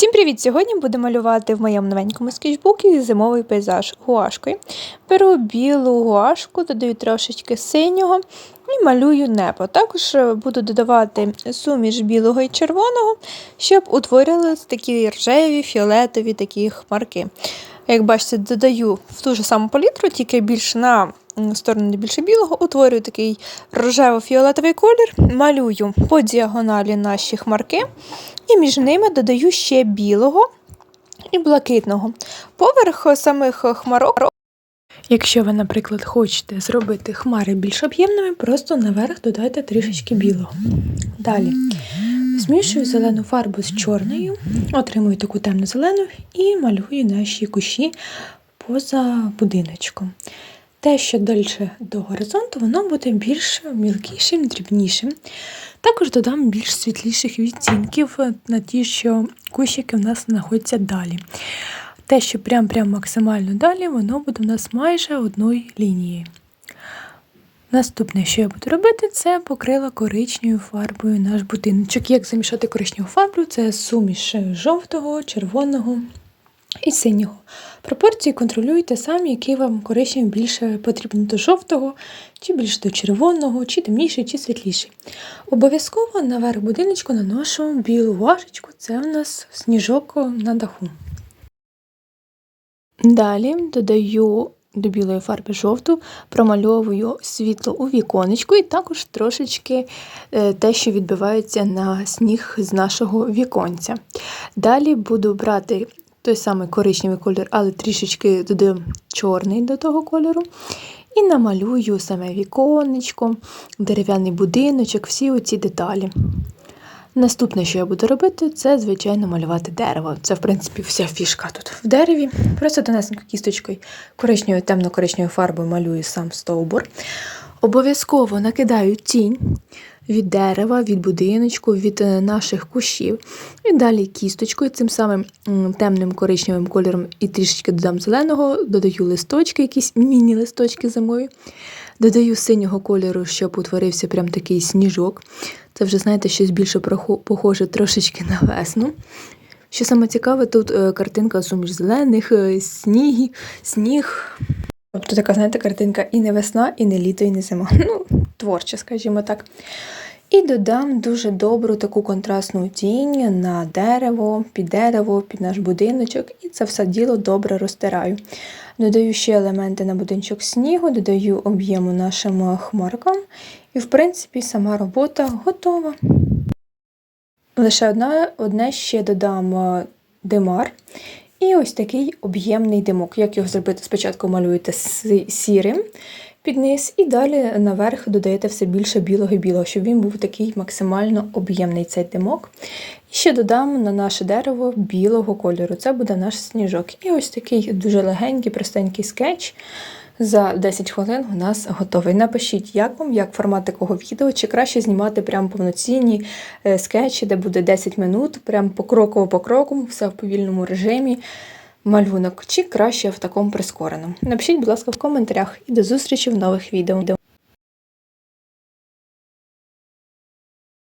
Всім привіт! Сьогодні буду малювати в моєму новенькому скетчбуці зимовий пейзаж гуашкою. Беру білу гуашку, додаю трошечки синього і малюю небо. Також е, буду додавати суміш білого і червоного, щоб утворились такі ржеві, фіолетові такі хмарки. Як бачите, додаю в ту ж саму палітру, тільки більше на сторону більше білого, утворюю такий рожево-фіолетовий колір, малюю по діагоналі наші хмарки, і між ними додаю ще білого і блакитного. Поверх самих хмарок. Якщо ви, наприклад, хочете зробити хмари більш об'ємними, просто наверх додайте трішечки білого. Далі змішую зелену фарбу з чорною, отримую таку темно-зелену і малюю наші кущі поза будиночком. Те, що далі до горизонту, воно буде більш мілкішим, дрібнішим. Також додам більш світліших відтінків на ті, що кущики в нас знаходяться далі. Те, що прям-прям максимально далі, воно буде у нас майже одною лінією. Наступне, що я буду робити, це покрила коричневою фарбою наш будиночок. Як замішати коричневу фарбу, це суміш жовтого, червоного і синього. Пропорції контролюйте самі, який вам коричневий більше потрібен до жовтого, чи більше до червоного, чи темніший, чи світліший. Обов'язково наверх будиночку наношу білу важечку, це у нас сніжок на даху. Далі додаю до білої фарби жовту, промальовую світло у віконечку і також трошечки е, те, що відбивається на сніг з нашого віконця. Далі буду брати той самий коричневий колір, але трішечки додаю чорний до того кольору. І намалюю саме віконечко, дерев'яний будиночок, всі оці деталі. Наступне, що я буду робити, це, звичайно, малювати дерево. Це, в принципі, вся фішка тут в дереві. Просто донесенько кісточкою коричневою, темно-коричневою фарбою малюю сам стовбур. Обов'язково накидаю тінь від дерева, від будиночку, від е, наших кущів. І далі кісточкою, цим самим темним коричневим кольором і трішечки додам зеленого, додаю листочки, якісь міні-листочки зимові. Додаю синього кольору, щоб утворився прям такий сніжок. Це вже, знаєте, щось більше похоже трошечки на весну. Що саме цікаве, тут е, картинка суміш зелених, сніг, сніг. Тобто така, знаєте, картинка і не весна, і не літо, і не зима. Ну, творча, скажімо так. І додам дуже добру таку контрастну тінь на дерево, під дерево, під наш будиночок, і це все діло добре розтираю. Додаю ще елементи на будиночок снігу, додаю об'єму нашим хмаркам, і, в принципі, сама робота готова. Лише одна, одне ще додам е, димар. І ось такий об'ємний димок. Як його зробити? Спочатку малюєте сірим під низ, і далі наверх додаєте все більше білого і білого, щоб він був такий максимально об'ємний цей димок. І ще додам на наше дерево білого кольору. Це буде наш сніжок. І ось такий дуже легенький, простенький скетч. За 10 хвилин у нас готовий. Напишіть, як вам, як формат такого відео, чи краще знімати прям повноцінні е, скетчі, де буде 10 минут, прям покроково по кроку, все в повільному режимі. Малюнок, чи краще в такому прискореному. Напишіть, будь ласка, в коментарях і до зустрічі в нових відео.